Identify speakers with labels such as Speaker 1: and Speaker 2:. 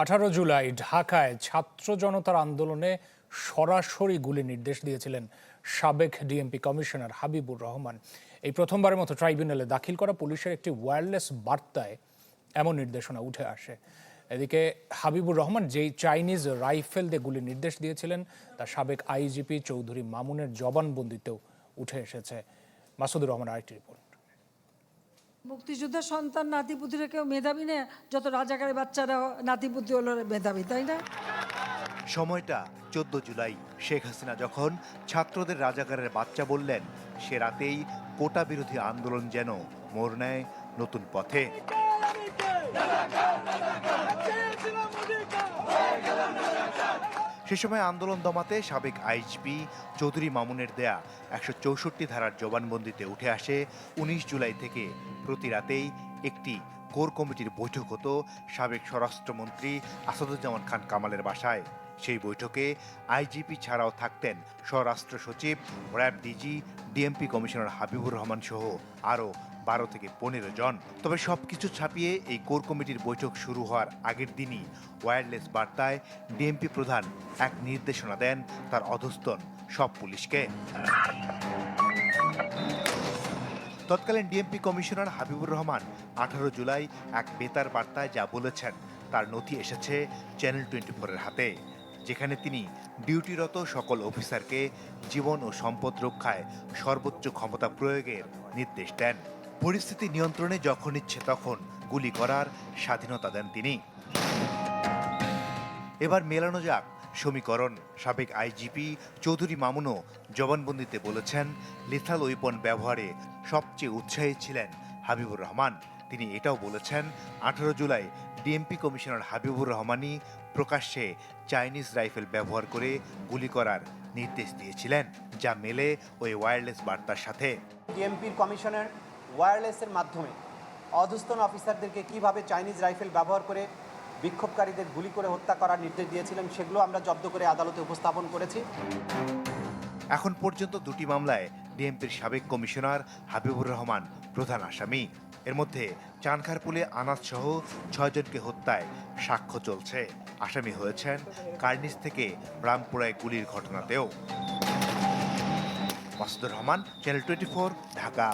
Speaker 1: আঠারো জুলাই ঢাকায় ছাত্র জনতার আন্দোলনে সরাসরি গুলি নির্দেশ দিয়েছিলেন সাবেক ডিএমপি কমিশনার হাবিবুর রহমান। এই প্রথমবারের মতো ট্রাইব্যুনালে দাখিল করা পুলিশের একটি ওয়্যারলেস বার্তায় এমন নির্দেশনা উঠে আসে। এদিকে হাবিবুর রহমান যেই চাইনিজ রাইফেল দিয়ে গুলি নির্দেশ দিয়েছিলেন, তা সাবেক আইজিপি চৌধুরী মামুনের জবানবন্দিতেও উঠে এসেছে। মাসুদুর রহমান আরেকটি রিপোর্ট।
Speaker 2: মুক্তিযোদ্ধার সন্তান নাতিপুতিরা কেউ মেধাবী না, যত রাজাকারের বাচ্চারা নাতিপুতি হলো মেধাবী, তাই না?
Speaker 3: সময়টা চোদ্দ জুলাই। শেখ হাসিনা যখন ছাত্রদের রাজাকারের বাচ্চা বললেন, সে রাতেই কোটা বিরোধী আন্দোলন যেন মোর নেয় নতুন পথে। সে সময় আন্দোলন দমাতে সাবেক আইজিপি চৌধুরী মামুনের দেয়া একশো চৌষট্টি ধারার জবানবন্দিতে উঠে আসে। উনিশ জুলাই থেকে প্রতি রাতেই একটি কোর কমিটির বৈঠক হতো সাবেক স্বরাষ্ট্রমন্ত্রী আসাদুজ্জামান খান কামালের বাসায়। সেই বৈঠকে আইজিপি ছাড়াও থাকতেন স্বরাষ্ট্র সচিব, RAB DG, DMP commissioner Habibur Rahman সহ আরও বারো থেকে পনেরো জন। তবে সবকিছু ছাপিয়ে এই কোর কমিটির বৈঠক শুরু হওয়ার আগের দিনই ওয়্যারলেস বার্তায় ডিএমপি প্রধান এক নির্দেশনা দেন তার অধস্তন সব পুলিশকে। তৎকালীন ডিএমপি কমিশনার হাবিবুর রহমান আঠারো জুলাই এক বেতার বার্তায় যা বলেছেন, তার নথি এসেছে চ্যানেল টোয়েন্টি ফোরের হাতে, যেখানে তিনি ডিউটিরত সকল অফিসারকে জীবন ও সম্পদ রক্ষায় সর্বোচ্চ ক্ষমতা প্রয়োগের নির্দেশ দেন। পরিস্থিতি নিয়ন্ত্রণে যখন ইচ্ছে তখন গুলি করার স্বাধীনতা দেন তিনি। এবার মেলানো যাক। সমীকরণ সাবেক আইজিপি চৌধুরী মামুনও জবানবন্দিতে বলেছেন, লিথাল ওয়েপন ব্যবহারে সবচেয়ে উৎসাহী ছিলেন হাবিবুর রহমান। তিনি এটাও বলেছেন, আঠারো জুলাই ডিএমপি কমিশনার হাবিবুর রহমানই প্রকাশ্যে চাইনিজ রাইফেল ব্যবহার করে গুলি করার নির্দেশ দিয়েছিলেন, যা মেলে ওই ওয়্যারলেস বার্তার সাথে।
Speaker 4: ডিএমপির কমিশনার ওয়্যারলেসের মাধ্যমে অধস্তন অফিসারদেরকে কীভাবে চাইনিজ রাইফেল ব্যবহার করে বিক্ষোভকারীদের গুলি করে হত্যা করার নির্দেশ দিয়েছিলেন সেগুলো আমরা জব্দ করে আদালতে উপস্থাপন করেছি।
Speaker 3: এখন পর্যন্ত দুটি মামলায় ডিএমপির সাবেক কমিশনার হাবিবুর রহমান, প্রধান আসামি। এর মধ্যে চানখারপুলে আনাজ সহ ছয়জনকে হত্যায় সাক্ষ্য চলছে। আসামি হয়েছেন কার্নিস থেকে রামপুরায় গুলির ঘটনাতেও। Masudur Rahman channel twenty Dhaka.